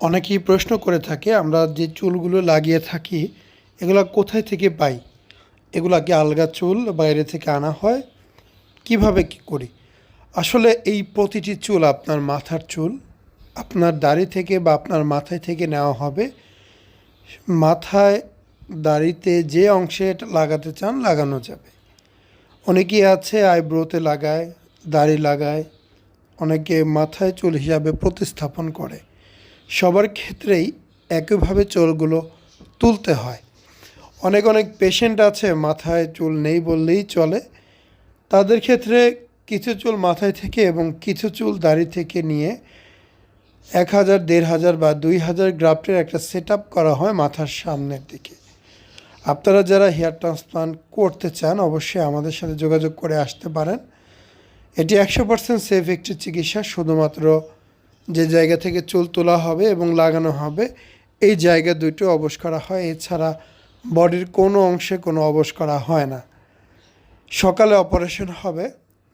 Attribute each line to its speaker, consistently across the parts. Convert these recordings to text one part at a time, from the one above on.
Speaker 1: অনেকেই প্রশ্ন করে থাকে, আমরা যে চুলগুলো লাগিয়ে থাকি, এগুলো কোথায় থেকে পাই? এগুলা কি আলগা চুল বাইরে থেকে আনা হয়? কীভাবে কি করি? আসলে এই প্রতিটি চুল আপনার মাথার চুল, আপনার দাড়ি থেকে বা আপনার মাথায় থেকে নেওয়া হবে। মাথায় দাড়িতে যে অংশে লাগাতে চান লাগানো যাবে। অনেকেই আছে আইব্রোতে লাগায়, দাড়ি লাগায়, অনেকে মাথায় চুল হিসাবে প্রতিস্থাপন করে। সবার ক্ষেত্রেই একইভাবে চুলগুলো তুলতে হয়। অনেক অনেক পেশেন্ট আছে, মাথায় চুল নেই বললেই চলে। তাদের ক্ষেত্রে কিছু চুল মাথায় থেকে এবং কিছু চুল দাড়ি থেকে নিয়ে এক হাজার, দেড় হাজার বা দুই হাজার গ্রাফটের একটা সেট করা হয় মাথার সামনের দিকে। আপনারা যারা হেয়ার ট্রান্সপ্লান্ট করতে চান অবশ্যই আমাদের সাথে যোগাযোগ করে আসতে পারেন। এটি একশো পার্সেন্ট সেফ একটি চিকিৎসা, শুধুমাত্র যে জায়গা থেকে চুল তোলা হবে এবং লাগানো হবে, এই জায়গা দুটো অবশ করা হয়। এছাড়া বডির কোনো অংশে কোনো অবশ করা হয় না। সকালে অপারেশন হবে,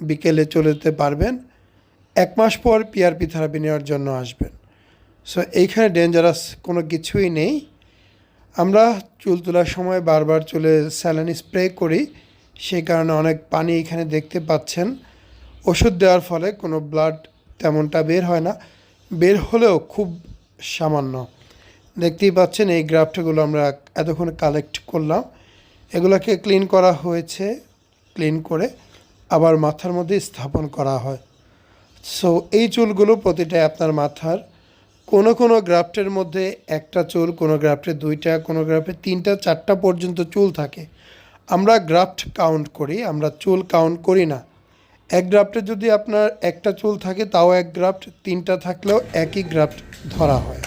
Speaker 1: বিকেলে চলে যেতে পারবেন, এক মাস পর পিআরপি থেরাপি নেওয়ার জন্য আসবেন। সো এইখানে ডেঞ্জারাস কোনো কিছুই নেই। আমরা চুল তোলার সময় বারবার চুলে স্যালাইন স্প্রে করি, সেই কারণে অনেক পানি এখানে দেখতে পাচ্ছেন। ওষুধ দেওয়ার ফলে কোনো ব্লাড তেমনটা বের হয় না। বের হলেও খুব সামান্য। দেখতেই পাচ্ছেন এই গ্রাফটগুলো আমরা এতক্ষণ কালেক্ট করলাম। এগুলোকে ক্লিন করা হয়েছে ক্লিন করে আবার মাথার মধ্যে স্থাপন করা হয়। সো এই চুলগুলো প্রতিটাই আপনার মাথার, কোনো কোনো গ্রাফটের মধ্যে একটা চুল, কোনো গ্রাফটে দুইটা, কোনো গ্রাফটে তিনটা, চারটা পর্যন্ত চুল থাকে। আমরা গ্রাফট কাউন্ট করি, আমরা চুল কাউন্ট করি না। এক গ্রাফটে যদি আপনার একটা চুল থাকে, তাও এক গ্রাফট, তিনটা থাকলেও একই গ্রাফট ধরা হয়।